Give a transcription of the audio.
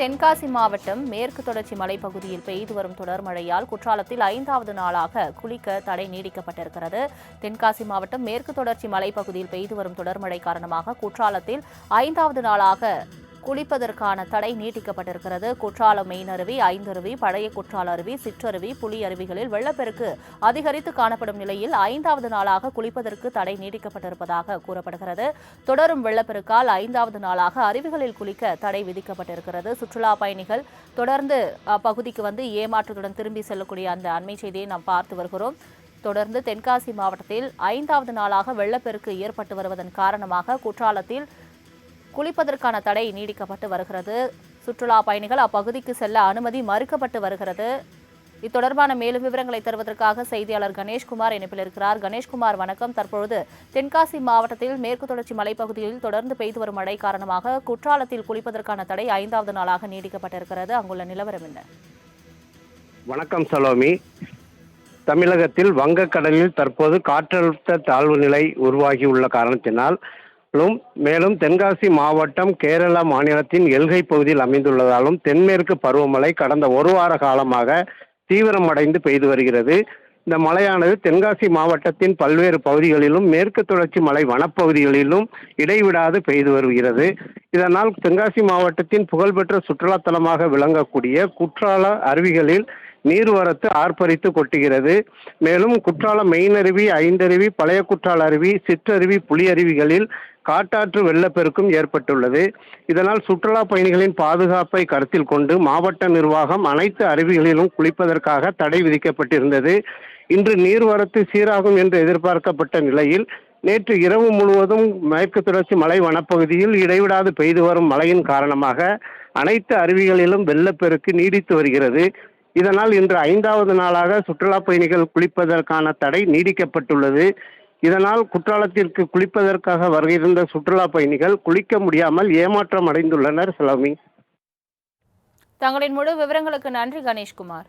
தென்காசி மாவட்டம் மேற்கு தொடர்ச்சி மலைப்பகுதியில் பெய்து வரும் தொடர் மழையால் குற்றாலத்தில் ஐந்தாவது நாளாக குளிக்க தடை நீடிக்கப்பட்டிருக்கிறது. தென்காசி மாவட்டம் மேற்கு தொடர்ச்சி மலைப்பகுதியில் பெய்து வரும் தொடர் மழை காரணமாக குற்றாலத்தில் ஐந்தாவது நாளாக குளிப்பதற்கான தடை நீட்டிக்கப்பட்டிருக்கிறது. குற்றாலம் மெயின் அருவி ஐந்தருவி பழைய குற்றால அருவி சிற்றருவி புலி அருவிகளில் வெள்ளப்பெருக்கு அதிகரித்து காணப்படும் நிலையில் ஐந்தாவது நாளாக குளிப்பதற்கு தடை நீட்டிக்கப்பட்டிருப்பதாக கூறப்படுகிறது. தொடரும் வெள்ளப்பெருக்கால் ஐந்தாவது நாளாக அருவிகளில் குளிக்க தடை விதிக்கப்பட்டிருக்கிறது. சுற்றுலா பயணிகள் தொடர்ந்து அப்பகுதிக்கு வந்து ஏமாற்றத்துடன் திரும்பி செல்லக்கூடிய அந்த அண்மை செய்தியை நாம் பார்த்து வருகிறோம். தொடர்ந்து தென்காசி மாவட்டத்தில் ஐந்தாவது நாளாக வெள்ளப்பெருக்கு ஏற்பட்டு வருவதன் காரணமாக குற்றாலத்தில் குளிப்பதற்கான தடை நீடிக்கப்பட்டு வருகிறது. சுற்றுலா பயணிகள் அப்பகுதிக்கு செல்ல அனுமதி மறுக்கப்பட்டு வருகிறது. இது தொடர்பான மேலும் விவரங்களை தருவதற்காக செய்தியாளர் கணேஷ்குமார் இணைப்பில் இருக்கிறார். கணேஷ்குமார் வணக்கம். தற்பொழுது தென்காசி மாவட்டத்தில் மேற்கு தொடர்ச்சி மலைப்பகுதியில் தொடர்ந்து பெய்து வரும் மழை காரணமாக குற்றாலத்தில் குளிப்பதற்கான தடை ஐந்தாவது நாளாக நீடிக்கப்பட்டிருக்கிறது. அங்குள்ள நிலவரம் என்ன? வணக்கம் சலோமி. தமிழகத்தில் வங்கக்கடலில் தற்போது காற்றழுத்த தாழ்வு நிலை உருவாகியுள்ள காரணத்தினால் லும் மேலும் தென்காசி மாவட்டம் கேரள மாநிலத்தின் எல்கை பகுதியில் அமைந்துள்ளதாலும் தென்மேற்கு பருவமழை கடந்த ஒரு வார காலமாக தீவிரமடைந்து பெய்து வருகிறது. இந்த மழையானது தென்காசி மாவட்டத்தின் பல்வேறு பகுதிகளிலும் மேற்கு தொடர்ச்சி மலை வனப்பகுதிகளிலும் இடைவிடாது பெய்து வருகிறது. இதனால் தென்காசி மாவட்டத்தின் புகழ்பெற்ற சுற்றுலாத்தலமாக விளங்கக்கூடிய குற்றால அருவிகளில் நீர்வரத்து ஆர்ப்பரித்து கொட்டுகிறது. மேலும் குற்றாலம் மெயின் அருவி ஐந்தருவி பழைய குற்றால அருவி சிற்றருவி புலி அருவிகளில் காட்டாற்று வெள்ளப்பெருக்கும் ஏற்பட்டுள்ளது. இதனால் சுற்றுலா பயணிகளின் பாதுகாப்பை கருத்தில் கொண்டு மாவட்ட நிர்வாகம் அனைத்து அருவிகளிலும் குளிப்பதற்காக தடை விதிக்கப்பட்டிருந்தது. இன்று நீர்வரத்து சீராகும் என்று எதிர்பார்க்கப்பட்ட நிலையில் நேற்று இரவு முழுவதும் மேற்கு தொடர்ச்சி மலை வனப்பகுதியில் இடைவிடாது பெய்து வரும் மழையின் காரணமாக அனைத்து அருவிகளிலும் வெள்ளப்பெருக்கு நீடித்து வருகிறது. இதனால் இன்று ஐந்தாவது நாளாக சுற்றுலா பயணிகள் குளிப்பதற்கான தடை நீடிக்கப்பட்டுள்ளது. இதனால் குற்றாலத்திற்கு குளிப்பதற்காக வருகின்ற சுற்றுலா பயணிகள் குளிக்க முடியாமல் ஏமாற்றம் அடைந்துள்ளனர் செலவி தங்களின் முழு விவரங்களுக்கு நன்றி கணேஷ்குமார்.